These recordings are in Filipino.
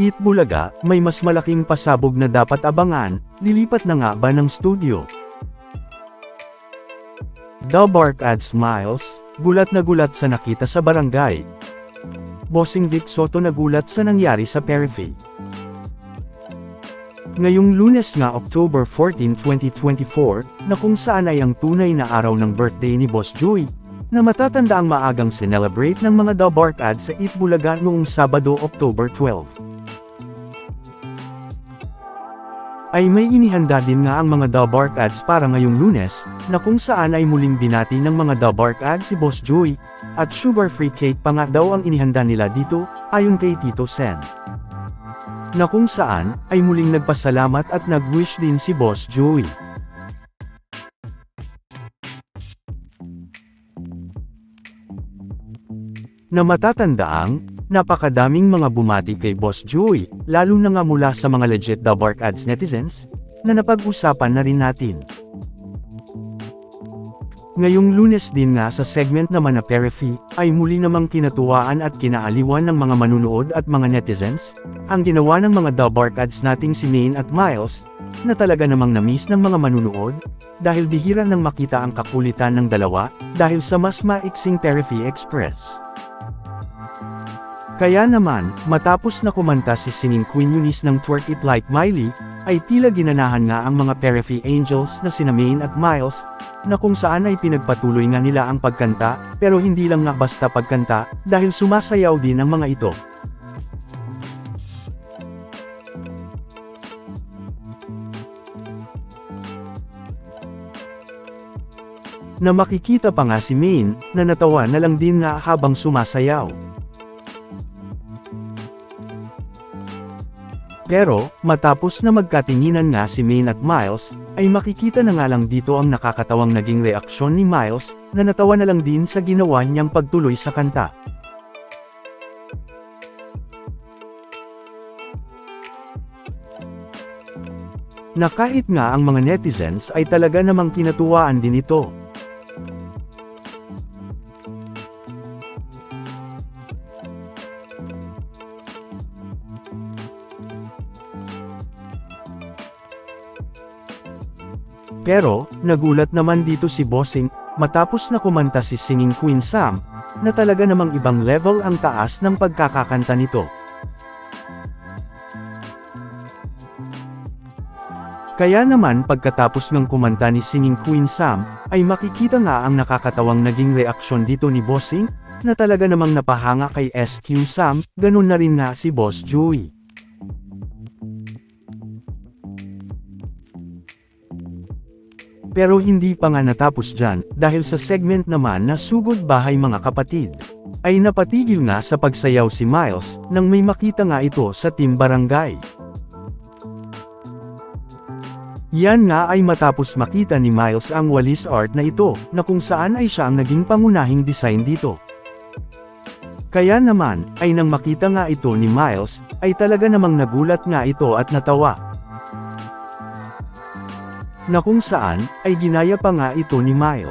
Eat Bulaga, may mas malaking pasabog na dapat abangan, lilipat na nga ba ng studio? The Bark Ad Smiles, gulat na gulat sa nakita sa barangay. Bossing Vic Soto nagulat sa nangyari sa Perifee. Ngayong lunes nga October 14, 2024, na kung saan ay ang tunay na araw ng birthday ni Boss Joey, na matatanda ang maagang sinelebrate ng mga The Bark Ads sa Eat Bulaga noong Sabado, October 12. Ay may inihanda din nga ang mga The Ads para ngayong lunes, na kung saan ay muling binati ng mga The Ads si Boss Joey, at sugar-free cake pa nga daw ang inihanda nila dito, ayon kay Tito Sen. Na kung saan, ay muling nagpasalamat at nag-wish din si Boss Joey. Na matatandaang, napakadaming mga bumati kay Boss Joey, lalo na nga mula sa mga legit The Bark Ads netizens, na napag-usapan na rin natin. Ngayong lunes din nga sa segment naman na Perifee, ay muli namang kinatuwaan at kinaaliwan ng mga manunood at mga netizens, ang ginawa ng mga The Bark Ads nating si Maine at Miles, na talaga namang namiss ng mga manunood, dahil bihira nang makita ang kakulitan ng dalawa, dahil sa mas maiksing Perifee Express. Kaya naman, matapos na kumanta si singing Queen ng Twerk It Like Miley, ay tila ginanahan nga ang mga Perifee Angels na sina Maine at Miles, na kung saan ay pinagpatuloy nga nila ang pagkanta, pero hindi lang nga basta pagkanta, dahil sumasayaw din ang mga ito. Na makikita pa nga si Maine, na natawa na lang din nga habang sumasayaw. Pero, matapos na magkatinginan nga si Maine at Miles, ay makikita na nga lang dito ang nakakatawang naging reaksyon ni Miles, na natawa na lang din sa ginawa niyang pagtuloy sa kanta. Na kahit nga ang mga netizens ay talaga namang kinatuwaan din ito. Pero, nagulat naman dito si Bossing, matapos na kumanta si Singing Queen Sam, na talaga namang ibang level ang taas ng pagkakakanta nito. Kaya naman pagkatapos ng kumanta ni Singing Queen Sam, ay makikita nga ang nakakatawang naging reaksyon dito ni Bossing, na talaga namang napahanga kay SQ Sam, ganun na rin nga si Boss Joey. Pero hindi pa nga natapos dyan, dahil sa segment naman na Sugod Bahay Mga Kapatid. Ay napatigil nga sa pagsayaw si Miles, nang may makita nga ito sa Team Barangay. Yan nga ay matapos makita ni Miles ang walis art na ito, na kung saan ay siya ang naging pangunahing design dito. Kaya naman, ay nang makita nga ito ni Miles, ay talaga namang nagulat nga ito at natawa, na kung saan, ay ginaya pa nga ito ni Mile.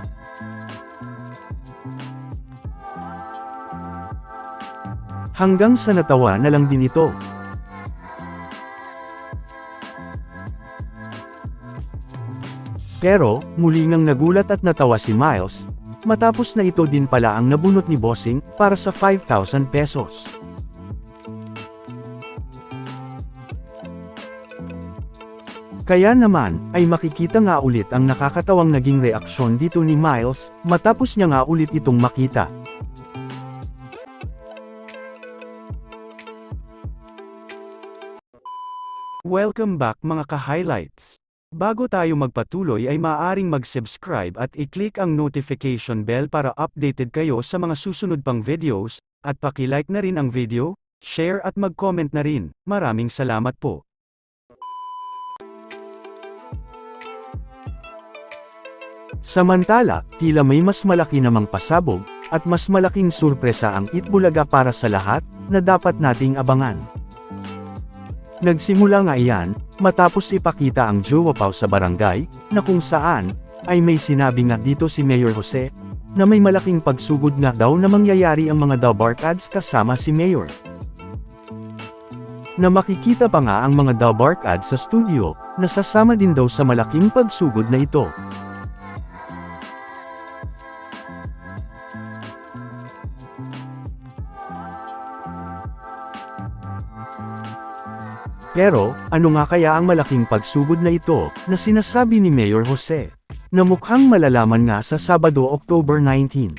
Hanggang sa natawa na lang din ito. Pero, muli ngang nagulat at natawa si Miles, matapos na ito din pala ang nabunot ni Bossing, para sa 5,000 pesos. Kaya naman, ay makikita nga ulit ang nakakatawang naging reaksyon dito ni Miles, matapos niya nga ulit itong makita. Welcome back mga ka-highlights. Bago tayo magpatuloy ay maaaring mag-subscribe at i-click ang notification bell para updated kayo sa mga susunod pang videos, at paki-like na rin ang video, share at mag-comment na rin. Maraming salamat po. Samantala, tila may mas malaki namang pasabog, at mas malaking surpresa ang Itbulaga para sa lahat, na dapat nating abangan. Nagsimula nga iyan, matapos ipakita ang Jowapaw sa barangay, na kung saan, ay may sinabi nga dito si Mayor Jose, na may malaking pagsugod nga daw na mangyayari ang mga The Bark Ads kasama si Mayor. Na makikita pa nga ang mga Dalbark ads sa studio, nasasama din daw sa malaking pagsugod na ito. Pero, ano nga kaya ang malaking pagsugod na ito, na sinasabi ni Mayor Jose, na mukhang malalaman nga sa Sabado, October 19.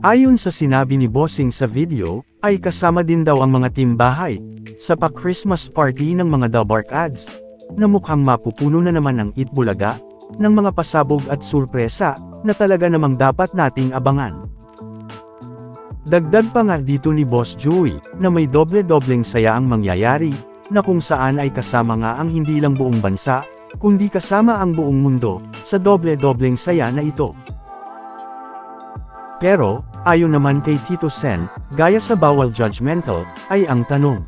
Ayon sa sinabi ni Bossing sa video, ay kasama din daw ang mga team bahay, sa pa-Christmas party ng mga Dalbark ads, na mukhang mapupuno na naman ng Itbulaga, ng mga pasabog at surpresa, na talaga namang dapat nating abangan. Dagdag pa nga dito ni Boss Joey, na may doble-dobleng saya ang mangyayari, na kung saan ay kasama nga ang hindi lang buong bansa, kundi kasama ang buong mundo, sa doble-dobleng saya na ito. Pero, ayon naman kay Tito Sen, gaya sa bawal judgmental, ay ang tanong.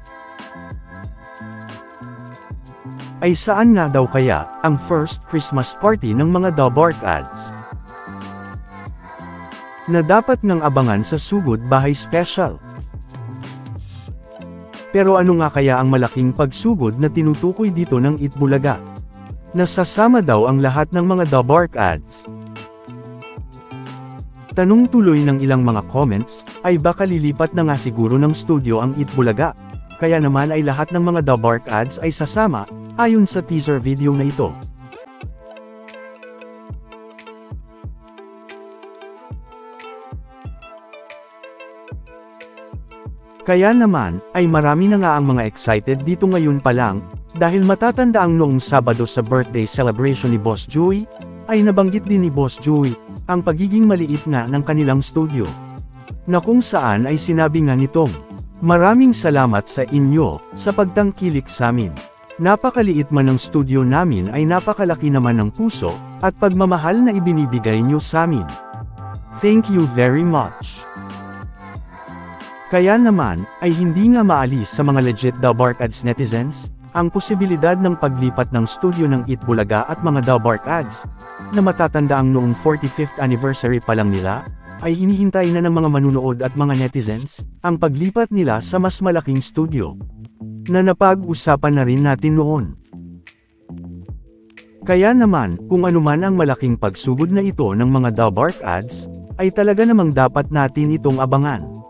Ay saan nga daw kaya, ang first Christmas party ng mga Dalbark ads? Na dapat ngang abangan sa Sugod Bahay Special. Pero ano nga kaya ang malaking pagsugod na tinutukoy dito ng Itbulaga? Nasasama daw ang lahat ng mga Dabark ads. Tanong tuloy ng ilang mga comments, ay baka lilipat na nga siguro ng studio ang Itbulaga. Kaya naman ay lahat ng mga Dabark ads ay sasama, ayon sa teaser video na ito. Kaya naman, ay marami na nga ang mga excited dito ngayon pa lang, dahil matatanda ang noong Sabado sa birthday celebration ni Boss Joey, ay nabanggit din ni Boss Joey, ang pagiging maliit nga ng kanilang studio. Na kung saan ay sinabi nga nitong, Maraming salamat sa inyo, sa pagtangkilik sa amin. Napakaliit man ng studio namin ay napakalaki naman ng puso, at pagmamahal na ibinibigay nyo sa amin. Thank you very much. Kaya naman, ay hindi nga maalis sa mga legit Dalbark Ads netizens, ang posibilidad ng paglipat ng studio ng Itbulaga at mga Dalbark Ads, na matatanda ang noong 45th anniversary pa lang nila, ay hinihintay na ng mga manunood at mga netizens, ang paglipat nila sa mas malaking studio. Na napag-usapan na rin natin noon. Kaya naman, kung anuman ang malaking pagsugod na ito ng mga Dalbark Ads, ay talaga namang dapat natin itong abangan.